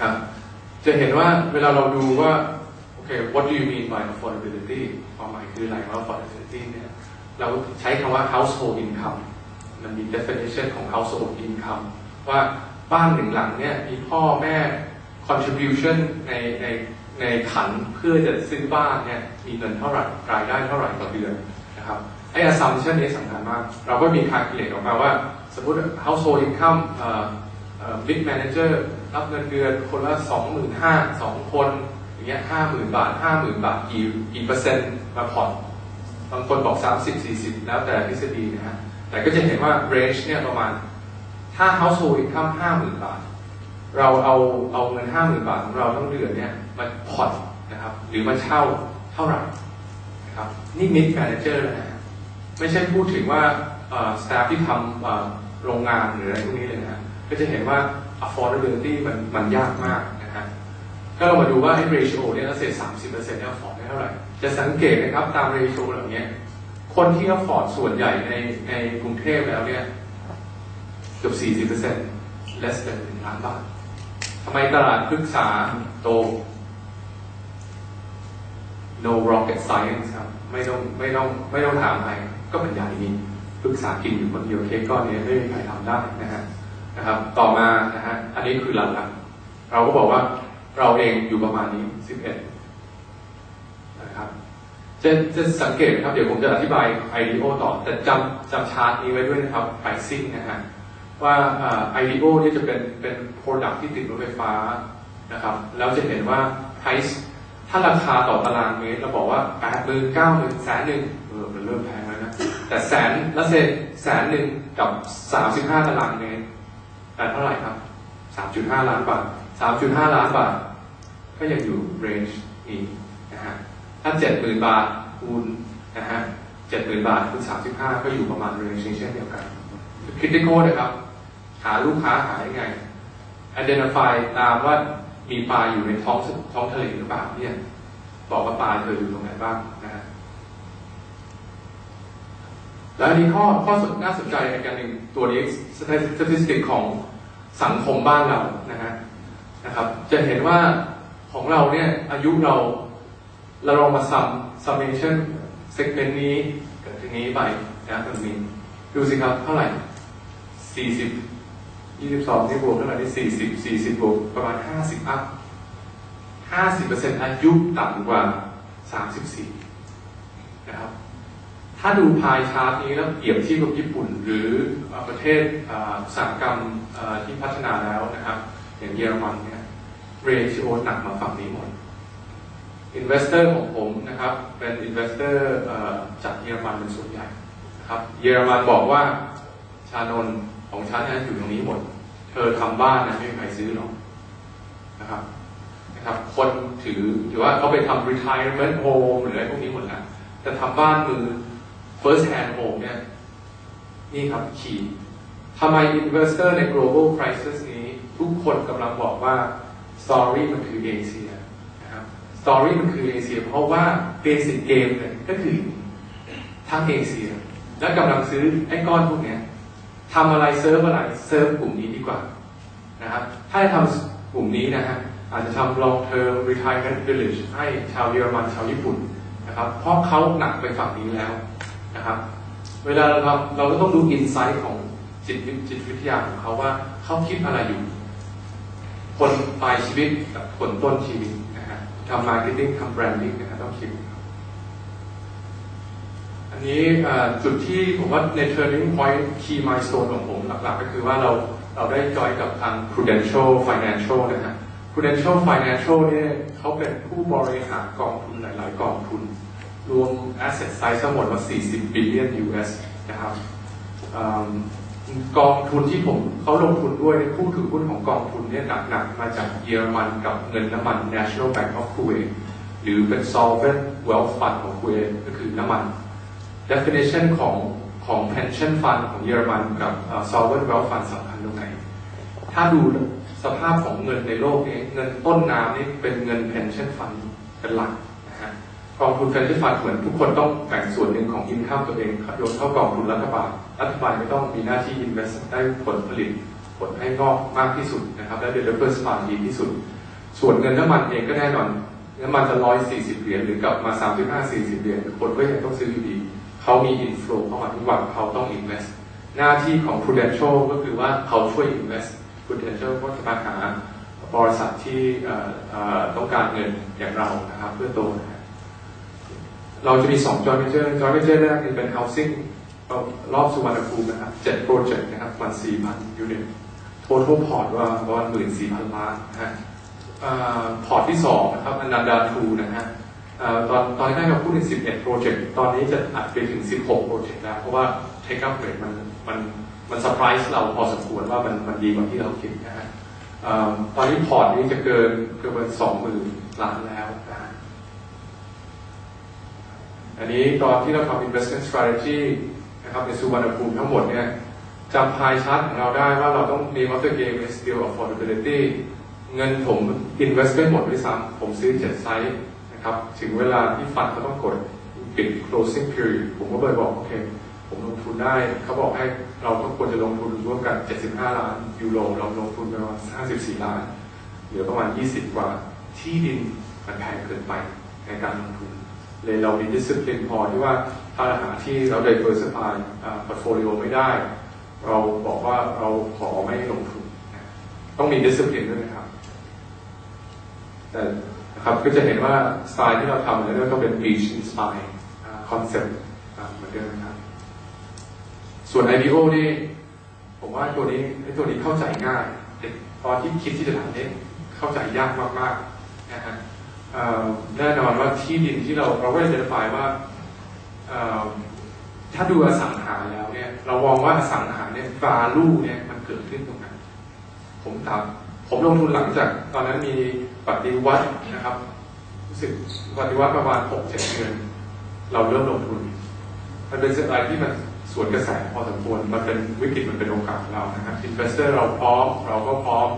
ครับจะเห็นว่าเวลาเราดูว่าโอเค what do you mean by affordability ความหมายคืออะไรว่า affordability เนี่ยเราใช้คำว่า household income มันมี definition ของ household income ว่าบ้านหนึ่งหลังเนี่ยมีพ่อแม่ contribution ในในในขันเพื่อจะซื้อบ้านเนี่ยมีเงินเท่าไหร่รายได้เท่าไหร่ต่อเดือนนะครับไอ้ assumption นี้สำคัญมาก เราก็มี calculate ออกมาว่า สมมติ household income เอ่อเอ่อ big manager รับเงินเดือนคนละสองหมื่นห้าสองคนอย่างเงี้ยห้าหมื่นบาทห้าหมื่นบาทกี่กี่เปอร์เซ็นต์มาผ่อนบางคนบอกสามสิบสี่สิบแล้วแต่ทฤษฎีนะฮะแต่ก็จะเห็นว่า range เนี่ยประมาณถ้า household income ห้าหมื่นบาท เราเอาเอาเงินห้าหมื่นบาทของเราทั้งเดือนเนี่ยมาผ่อนนะครับหรือมาเช่าเท่าไหร่นะครับนี่ mid manager แล้วนะฮะไม่ใช่พูดถึงว่าสตาฟที่ทำโรงงานหรืออะไรพวกนี้เลยนะฮะ ก็จะเห็นว่า affordability มันมันยากมากนะฮะก็เรามาดูว่าไอ้ ratio เนี่ยเราเสร็จสามสิบเปอร์เซ็นต์เนี่ย afford ได้เท่าไหร่ จะสังเกตนะครับตาม ratio เหล่านี้คนที่ afford ส่วนใหญ่ในในกรุงเทพแล้วเนี่ยเกือบสี่สิบเปอร์เซ็นต์ less than หนึ่งล้านบาททำไมตลาดพฤกษาโต no rocket science ครับไม่ต้องไม่ต้องไม่ต้องถามใครก็เป็นใหญ่นี้พฤกษากินอยู่คนเดียวเค้กก้อนนี้ไม่มีใครทำได้นะฮะ นะครับ ต่อมานะฮะอันนี้คือหลักๆเราก็บอกว่าเราเองอยู่ประมาณนี้11นะครับจะจะสังเกตครับเดี๋ยวผมจะอธิบาย IDO ต่อ แต่จำจำชาร์ตนี้ไว้ด้วยนะครับ pricing นะฮะว่าไอเดโอนี่จะเป็นเป็น product ที่ติดรถไฟฟ้านะครับแล้วจะเห็นว่า price ถ้าราคาต่อตารางเมตรเราบอกว่าแปดหมื่นเก้าหมื่นแสนหนึ่งเออมันเริ่มแพงแล้วนะแต่แสนละเศษแสนหนึ่งกับสามสิบห้าตารางเมตร แต่เท่าไหร่ครับสามจุดห้าล้านบาทสามจุดห้าล้านบาท ก็ยังอยู่ range นี้นะฮะ ถ้าเจ็ดหมื่นบาทคูณนะฮะเจ็ดหมื่นบาทคูณสามสิบห้าก็อยู่ประมาณ range นี้เช่นเดียวกัน critical นะครับ หาลูกค้าหายังไง identify ตามว่ามีปลาอยู่ในท้องท้องทะเลหรือเปล่าเนี่ย บอกว่าปลาเธออยู่ตรงไหนบ้างนะฮะ แล้วอันนี้ข้อข้อน่าสนใจอีกอย่างหนึ่งตัวนี้สถิติของสังคมบ้านเรานะฮะนะครับ จะเห็นว่าของเราเนี่ยอายุเราเราลองมาซัม summation segment นี้กับทีนี้ไปนะตรงนี้ดูสิครับเท่าไหร่สี่สิบยี่สิบสองที่บวกเท่าไหร่ที่สี่สิบสี่สิบบวกประมาณห้าสิบอัพห้าสิบเปอร์เซ็นต์อายุต่ำกว่าสามสิบสี่นะครับ ถ้าดูพายชาร์ตนี้แล้วเปรียบเทียบกับญี่ปุ่น หรือประเทศอุตสาหกรรมที่พัฒนาแล้วนะครับ อย่างเยอรมันเนี่ยเรชิโอหนักมาฝั่งนี้หมดอินเวสเตอร์ของผมนะครับเป็นอินเวสเตอร์จากเยอรมันเป็นส่วนใหญ่นะครับเยอรมันบอกว่าชานนของฉันนะอยู่ตรงนี้หมด เธอทำบ้านนะไม่มีใครซื้อหรอกนะครับนะครับ คนถือหรือว่าเขาไปทำ retirement home หรืออะไรพวกนี้หมดแล้วแต่ทำบ้านมือ first hand home เนี่ยนี่ครับขีดทำไม investor ใน global crisis นี้ทุกคนกำลังบอกว่า story มันคือเอเชียนะครับ story มันคือเอเชีย เพราะว่า basic game เนี่ยก็คือทั้งเอเชีย และกำลังซื้อไอ้ก้อนพวกเนี้ยทำอะไรเซิร์ฟอะไรเซิร์ฟกลุ่มนี้ดีกว่านะครับถ้าจะทำกลุ่มนี้นะฮะอาจจะทำ long term retirement village ให้ชาวเยอรมันชาวญี่ปุ่นนะครับเพราะเขาหนักไปฝั่งนี้แล้ว นะครับ เวลาเราทำเราก็ต้องดูอินไซต์ของจิตจิตวิทยาของเขาว่าเขาคิดอะไรอยู่ คนปลายชีวิตกับคนต้นชีวิตนะฮะทำมาร์เก็ตติ้งทำแบรนดิ้งนะครับต้องคิดอันนี้จุดที่ผมว่าใน turning point key milestone ของผมหลัก ๆ ก็คือว่าเราเราได้จอยกับทาง prudential financial นะฮะ prudential financial เนี่ยเขาเป็นผู้บริหารกองทุนหลาย ๆ กองทุน รวม asset size ทั้งหมดว่า 40 billion US นะครับกองทุนที่ผมเขาลงทุนด้วยผู้ถือหุ้นของกองทุนเนี่ยหนักๆมาจากเยอรมันกับเงินน้ำมัน National Bank of Kuwait หรือเป็น solvent wealth fund ของ Kuwait ก็คือน้ำมัน definition ของของ pension fund ของเยอรมันกับ sovereign wealth fund สำคัญตรงไหน ถ้าดูสภาพของเงินในโลกนี้เงินต้นน้ำนี่เป็นเงิน pension fund เป็นหลัก กองทุน pension fund เหมือนทุกคนต้องแบ่งส่วนหนึ่งของ income ตัวเองโยนเข้ากองทุนรัฐบาล รัฐบาลไม่ต้องมีหน้าที่ invest ได้ผลผลิตผลให้งอกมากที่สุดนะครับและ deliver span ดีที่สุด ส่วนเงินน้ำมันเองก็แน่นอนน้ำมันจะร้อยสี่สิบเหรียญหรือกลับมาสามสิบห้าสี่สิบเหรียญคนก็ยังต้องซื้ออยู่ดีเขามี inflow เข้ามาทุกวันเขาต้อง invest หน้าที่ของ prudential ก็คือว่าเขาช่วย invest prudential ก็จะมาหาบริษัทที่ต้องการเงินอย่างเรานะครับเพื่อโตนะ เราจะมีสอง joint venture joint venture แรกเป็น housing รอบสุวรรณภูมินะครับเจ็ดโปรเจกต์นะครับมันสี่พันยูนิต total port ว่าประมาณหมื่นสี่พันล้านนะฮะพอร์ตที่สองนะครับอนันดาทูนะฮะตอนตอนแรกเราพูดถึง11 โปรเจกต์ ตอนนี้จะอัดไปถึง 16 โปรเจกต์แล้ว เพราะว่า take up rate มันมันมันเซอร์ไพรส์เราพอสมควรว่ามันมันดีกว่าที่เราคิดนะฮะตอนนี้พอร์ตนี้จะเกินเกินสองหมื่นล้านแล้วนะฮะ อันนี้ตอนที่เราทำ investment strategy นะครับในสุวรรณภูมิทั้งหมดเนี่ยจำพายชาร์ตของเราได้ว่าเราต้อง name of the game is still affordability เงินผม invest ไม่หมดด้วยซ้ำผมซื้อเจ็ดไซส์นะครับ ถึงเวลาที่ฟันเขาต้องกดปิด closing period ผมก็เลยบอก โอเค ผมลงทุนได้ เขาบอกให้เราก็ควรจะลงทุนร่วมกัน 75 ล้านยูโร เราลงทุนไปประมาณ54 ล้าน เหลือประมาณ 20 กว่า ที่ดินมันแพงเกินไปในการลงทุน เลยเรามี discipline พอที่ว่าถ้าหาที่เรา diversify portfolio ไม่ได้ เราบอกว่าเราขอไม่ลงทุน ต้องมี discipline ด้วยนะครับ แต่นะครับก็จะเห็นว่าสไตล์ที่เราทำเนี่ยก็เป็น beach inspire concept เหมือนเดิมนะครับ ส่วน IPO นี่ผมว่าตัวนี้ไอ้ตัวนี้เข้าใจง่ายตอนที่คิดที่จะทำเนี่ยเข้าใจยากมากๆนะฮะ แน่นอนว่าที่ดินที่เราเราก็จะเจอไฟว่าถ้าดูอสังหาแล้วเนี่ย เรามองว่าอสังหาเนี่ย v a l u เนี่ยมันเกิดขึ้นตรงนั้นผมตามผมลงทุนหลังจาก ตอนนั้นมีปฏิวัตินะครับรู้สึกปฏิวัติประมาณหกเจ็ดเดือนเราเริ่มลงทุน มันเป็นสิ่งอะไรที่มันสวนกระแสพอสมควรมันเป็นวิกฤตมันเป็นโอกาสเรานะครับอินเวสเตอร์เราพร้อม เราก็พร้อม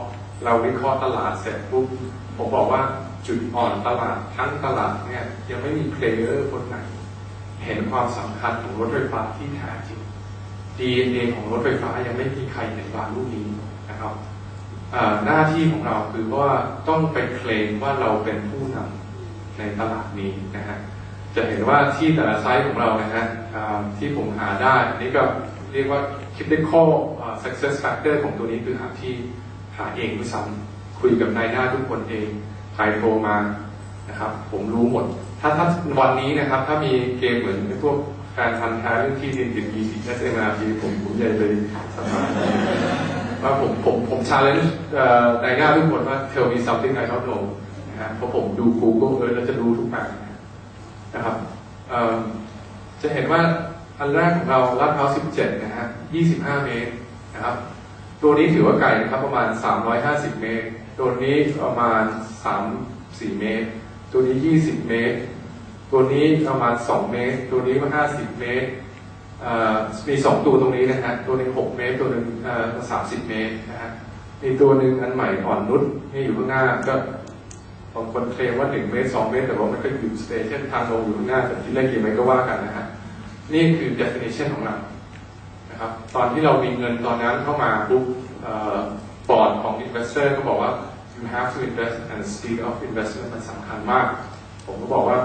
เราวิเคราะห์ตลาดเสร็จปุ๊บผมบอกว่า จุดอ่อนตลาดทั้งตลาดเนี่ยยังไม่มีเพลเยอร์คนไหน เห็นความสำคัญของรถไฟฟ้าที่แท้จริง DNA ของรถไฟฟ้ายังไม่มีใครเห็นวาลูกนี้นะครับหน้าที่ของเราคือว่าต้องไปเคลมว่าเราเป็นผู้นำในตลาดนี้นะฮะจะเห็นว่าที่แต่ละไซต์ของเรานะฮะที่ผมหาได้นี่ก็เรียกว่า critical success factor ของตัวนี้คือหาที่หาเองด้วยซ้ำคุยกับนายหน้าทุกคนเอง ใครโทรมานะครับ ผมรู้หมด ถ้าถ้าวันนี้นะครับ ถ้ามีเกมเหมือนพวกแฟนทันแท้เรื่องที่ดินติด ESMRP ผมผมใหญ่เลยสมัครว่าผมผมผมชาเลนจ์ในหน้าทุกคนว่า tell me something I don't know นะฮะเพราะผมดู Google เลยแล้วจะรู้ทุกแบบนะครับจะเห็นว่าอันแรกของเราลาดพร้าว17 นะฮะ 25 เมตรนะครับ ตัวนี้ถือว่าไกลนะครับประมาณ 350 เมตร ตัวนี้ประมาณ 3-4 เมตร ตัวนี้ 20 เมตร ตัวนี้ประมาณ 2 เมตร ตัวนี้มา50 เมตรมีสองตัวตรงนี้นะฮะ ตัวหนึ่งหกเมตร ตัวหนึ่งสามสิบเมตรนะฮะ มีตัวหนึ่งอันใหม่อ่อนนุชนี่อยู่ข้างหน้าก็บางคนเคลมว่าหนึ่งเมตรสองเมตร แต่ว่ามันก็อยู่สเตชันทางลงอยู่ข้างหน้าแต่ที่เล่นกี่เมตรก็ว่ากันนะฮะ นี่คือ definition ของเรา นะครับ ตอนที่เรามีเงินตอนนั้นเข้ามาปุ๊บบอร์ดของ investor ก็บอกว่า you have to invest and speed of investment มันสำคัญมาก ผมก็บอกว่า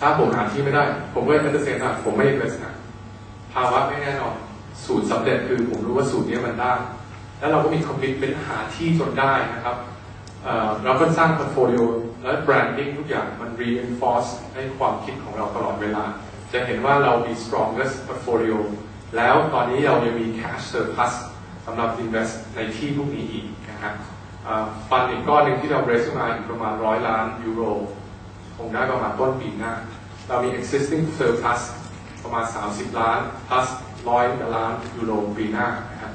ถ้าผมหาที่ไม่ได้ ผมก็จะเซ็นว่าผมไม่ invest นะภาวะไม่แน่นอน สูตรสำเร็จคือผมรู้ว่าสูตรนี้มันได้ แล้วเราก็มีคอมมิตเป็นหาที่จนได้นะครับเราก็สร้างพอร์ตโฟลิโอและแบรนดิ้งทุกอย่างมัน reinforce ให้ความคิดของเราตลอดเวลา จะเห็นว่าเรามี strongest portfolio แล้วตอนนี้เรายังมี cash surplus สำหรับ invest ในที่พวกนี้อีกนะครับฟันอีกก้อนหนึ่งที่เรา raise มาอีกประมาณร้อยล้านยูโรคงได้ประมาณต้นปีหน้า เรามี existing surplus ประมาณ 30 ล้าน plus ร้อยล้านยูโรปีหน้านะครับ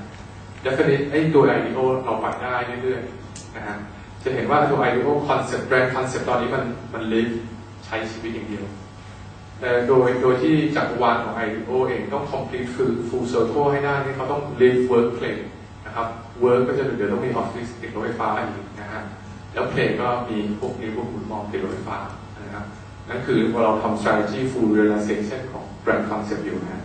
definitely ไอ้ตัว IDO เราไปได้เรื่อยๆนะฮะจะเห็นว่าตัว IDO concept brand concept ตอนนี้มันมัน live ใช้ชีวิตอย่างเดียว โดยโดยที่จักรวาลของ IPO เองต้อง complete คือ full circle ให้ได้นี่เขาต้อง live work play นะครับ work ก็จะเดี๋ยวต้องมีออฟฟิศติดรถไฟฟ้าอีกนะฮะแล้ว play ก็มีพวกนี้พวกคุณมองติดรถไฟฟ้านะครับนั่นคือเราทำ strategy full realization ของ brand concept อยู่นะ